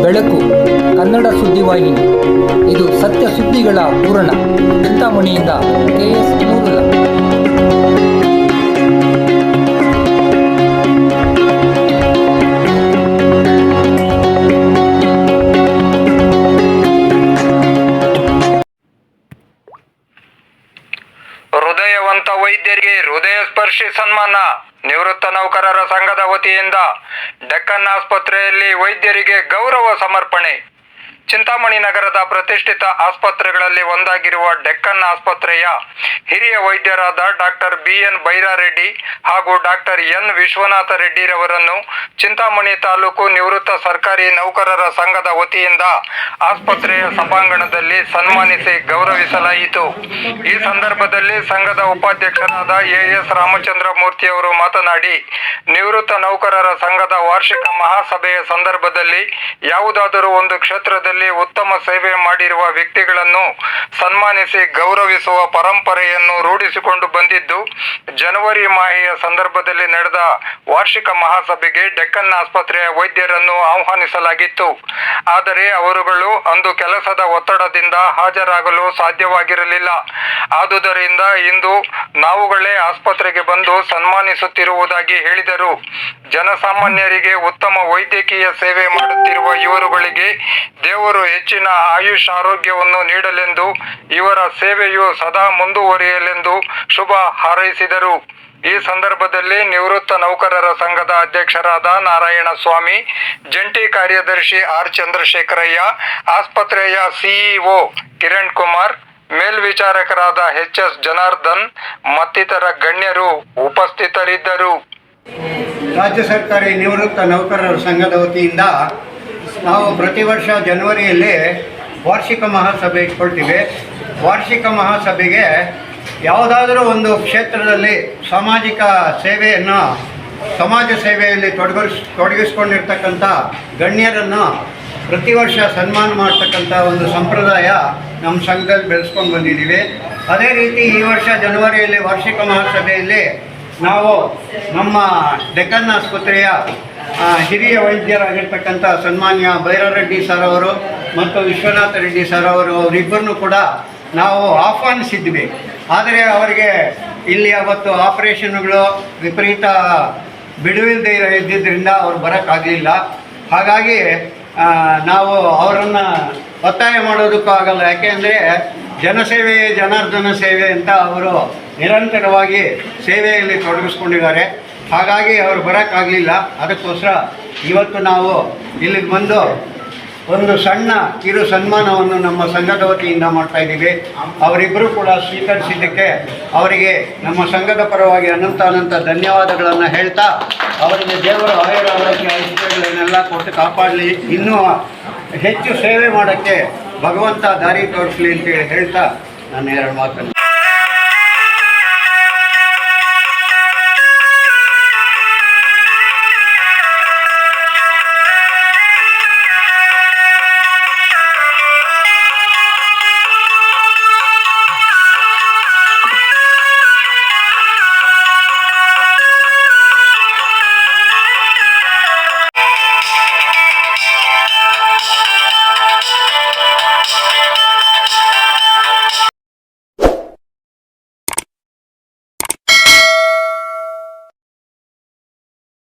ಬೆಳಕು, ಕನ್ನಡ ಸುದ್ದಿವಾಹಿನಿ. ಇದು ಸತ್ಯ ಸುದ್ದಿಗಳ ಪೂರಣ ಚಿಂತಾಮಣಿಯಿಂದ ಕೆ ಎಸ್ ಹೃದಯವಂತ ವೈದ್ಯರಿಗೆ ಹೃದಯ ಸ್ಪರ್ಶಿ ಸನ್ಮಾನ. ನಿವೃತ್ತ ನೌಕರರ ಸಂಘದ ವತಿಯಿಂದ ಡೆಕ್ಕನ್ ಆಸ್ಪತ್ರೆಯಲ್ಲಿ ವೈದ್ಯರಿಗೆ ಗೌರವ ಸಮರ್ಪಣೆ. ಚಿಂತಾಮಣಿ ನಗರದ ಪ್ರತಿಷ್ಠಿತ ಆಸ್ಪತ್ರೆಗಳಲ್ಲಿ ಒಂದಾಗಿರುವ ಡೆಕ್ಕನ್ ಆಸ್ಪತ್ರೆಯ ಹಿರಿಯ ವೈದ್ಯರಾದ ಡಾಕ್ಟರ್ ಬಿ ಎನ್ ಬೈರಾರೆಡ್ಡಿ ಹಾಗೂ ಡಾಕ್ಟರ್ ಎನ್ ವಿಶ್ವನಾಥ ರೆಡ್ಡಿರವರನ್ನು ಚಿಂತಾಮಣಿ ತಾಲೂಕು ನಿವೃತ್ತ ಸರ್ಕಾರಿ ನೌಕರರ ಸಂಘದ ವತಿಯಿಂದ ಆಸ್ಪತ್ರೆಯ ಸಭಾಂಗಣದಲ್ಲಿ ಸನ್ಮಾನಿಸಿ ಗೌರವಿಸಲಾಯಿತು. ಈ ಸಂದರ್ಭದಲ್ಲಿ ಸಂಘದ ಉಪಾಧ್ಯಕ್ಷರಾದ ಎಎಸ್ ಎಸ್ ರಾಮಚಂದ್ರ ಮೂರ್ತಿ ಅವರು ಮಾತನಾಡಿ, ನಿವೃತ್ತ ನೌಕರರ ಸಂಘದ ವಾರ್ಷಿಕ ಮಹಾಸಭೆಯ ಸಂದರ್ಭದಲ್ಲಿ ಯಾವುದಾದರೂ ಒಂದು ಕ್ಷೇತ್ರದಲ್ಲಿ ಉತ್ತಮ ಸೇವೆ ಮಾಡಿರುವ ವ್ಯಕ್ತಿಗಳನ್ನು ಸನ್ಮಾನಿಸಿ ಗೌರವಿಸುವ ಪರಂಪರೆಯನ್ನು ರೂಢಿಸಿಕೊಂಡು ಬಂದಿದ್ದು, ಜನವರಿ ಮಾಹೆಯ ಸಂದರ್ಭದಲ್ಲಿ ನಡೆದ ವಾರ್ಷಿಕ ಮಹಾಸಭೆಗೆ ಡೆಕ್ಕನ್ ಆಸ್ಪತ್ರೆಯ ವೈದ್ಯರನ್ನು ಆಹ್ವಾನಿಸಲಾಗಿತ್ತು. ಆದರೆ ಅವರುಗಳು ಅಂದು ಕೆಲಸದ ಒತ್ತಡದಿಂದ ಹಾಜರಾಗಲು ಸಾಧ್ಯವಾಗಿರಲಿಲ್ಲ. ಆದುದರಿಂದ ಇಂದು ನಾವುಗಳೇ ಆಸ್ಪತ್ರೆಗೆ ಬಂದು ಸನ್ಮಾನಿಸುತ್ತಿರುವುದಾಗಿ ಹೇಳಿದರು. ಜನಸಾಮಾನ್ಯರಿಗೆ ಉತ್ತಮ ವೈದ್ಯಕೀಯ ಸೇವೆ ಮಾಡುತ್ತಿರುವ ಇವರುಗಳಿಗೆ ದೇವರು ಹೆಚ್ಚಿನ ಆಯುಷ್ ಆರೋಗ್ಯವನ್ನು ನೀಡಲೆಂದು ಇವರ ಸೇವೆಯು ಸದಾ ಮುಂದುವರಿಯಲೆಂದು ಶುಭ ಹಾರೈಸಿದರು. ಈ ಸಂದರ್ಭದಲ್ಲಿ ನಿವೃತ್ತ ನೌಕರರ ಸಂಘದ ಅಧ್ಯಕ್ಷರಾದ ನಾರಾಯಣ ಸ್ವಾಮಿ ಜಂಟಿ ಕಾರ್ಯದರ್ಶಿ ಆರ್ ಚಂದ್ರಶೇಖರಯ್ಯ, ಆಸ್ಪತ್ರೆಯ ಸಿಇಒ ಕಿರಣ್ ಕುಮಾರ್, ಮೇಲ್ವಿಚಾರಕರಾದ ಎಚ್ ಎಸ್ ಜನಾರ್ದನ್, ಮತ್ತಿತರ ಗಣ್ಯರು ಉಪಸ್ಥಿತರಿದ್ದರು. ರಾಜ್ಯ ಸರ್ಕಾರಿ ನಿವೃತ್ತ ನೌಕರರ ಸಂಘದ ವತಿಯಿಂದ ನಾವು ಪ್ರತಿ ವರ್ಷ ಜನವರಿಯಲ್ಲಿ ವಾರ್ಷಿಕ ಮಹಾಸಭೆ ಇಟ್ಕೊಳ್ತೀವಿ. ವಾರ್ಷಿಕ ಮಹಾಸಭೆಗೆ ಯಾವುದಾದರೂ ಒಂದು ಕ್ಷೇತ್ರದಲ್ಲಿ ಸಾಮಾಜಿಕ ಸೇವೆಯನ್ನು, ಸಮಾಜ ಸೇವೆಯಲ್ಲಿ ತೊಡಗಿಸ್ ತೊಡಗಿಸ್ಕೊಂಡಿರ್ತಕ್ಕಂಥ ಗಣ್ಯರನ್ನು ಪ್ರತಿ ವರ್ಷ ಸನ್ಮಾನ ಮಾಡ್ತಕ್ಕಂಥ ಒಂದು ಸಂಪ್ರದಾಯ ನಮ್ಮ ಸಂಘದಲ್ಲಿ ಬೆಳೆಸ್ಕೊಂಡು ಬಂದಿದ್ದೀವಿ. ಅದೇ ರೀತಿ ಈ ವರ್ಷ ಜನವರಿಯಲ್ಲಿ ವಾರ್ಷಿಕ ಮಹಾಸಭೆಯಲ್ಲಿ ನಾವು ನಮ್ಮ ಡೆಕ್ಕನ್ ಆಸ್ಪತ್ರೆಯ ಹಿರಿಯ ವೈದ್ಯರಾಗಿರ್ತಕ್ಕಂಥ ಸನ್ಮಾನ್ಯ ಭೈರರೆಡ್ಡಿ ಸರ್ ಅವರು ಮತ್ತು ವಿಶ್ವನಾಥ ರೆಡ್ಡಿ ಸರ್ ಅವರು, ಅವರಿಬ್ಬರನ್ನು ಕೂಡ ನಾವು ಆಹ್ವಾನಿಸಿದ್ವಿ. ಆದರೆ ಅವರಿಗೆ ಇಲ್ಲಿ ಅವತ್ತು ಆಪರೇಷನ್ಗಳು ವಿಪರೀತ ಬಿಡುವಿಲ್ಲದೆ ಇದ್ದಿದ್ದರಿಂದ ಅವ್ರು ಬರೋಕ್ಕಾಗಲಿಲ್ಲ. ಹಾಗಾಗಿ ನಾವು ಅವರನ್ನು ಒತ್ತಾಯ ಮಾಡೋದಕ್ಕೂ ಆಗಲ್ಲ. ಯಾಕೆಂದರೆ ಜನಸೇವೆ ಜನಾರ್ದನ ಸೇವೆ ಅಂತ ಅವರು ನಿರಂತರವಾಗಿ ಸೇವೆಯಲ್ಲಿ ತೊಡಗಿಸ್ಕೊಂಡಿದ್ದಾರೆ. ಹಾಗಾಗಿ ಅವರು ಬರೋಕ್ಕಾಗಲಿಲ್ಲ. ಅದಕ್ಕೋಸ್ಕರ ಇವತ್ತು ನಾವು ಇಲ್ಲಿಗೆ ಬಂದು ಒಂದು ಸಣ್ಣ ಕಿರು ಸನ್ಮಾನವನ್ನು ನಮ್ಮ ಸಂಘದ ವತಿಯಿಂದ ಮಾಡ್ತಾ ಇದ್ದೀವಿ. ಅವರಿಬ್ಬರು ಕೂಡ ಸ್ವೀಕರಿಸಿದ್ದಕ್ಕೆ ಅವರಿಗೆ ನಮ್ಮ ಸಂಘದ ಪರವಾಗಿ ಅನಂತ ಅನಂತ ಧನ್ಯವಾದಗಳನ್ನು ಹೇಳ್ತಾ ಅವರಿಗೆ ದೇವರ ಆಯುರ ಆರೋಗ್ಯ ಐಶ್ವರ್ಯಗಳನ್ನೆಲ್ಲ ಕೊಟ್ಟು ಕಾಪಾಡಲಿ. ಇನ್ನೂ ಹೆಚ್ಚು ಸೇವೆ ಮಾಡೋಕ್ಕೆ ಭಗವಂತ ದಾರಿ ತೋರಿಸಲಿ ಅಂತೇಳಿ ಹೇಳ್ತಾ ನಾನು ಎರಡು ಮಾತನ್ನು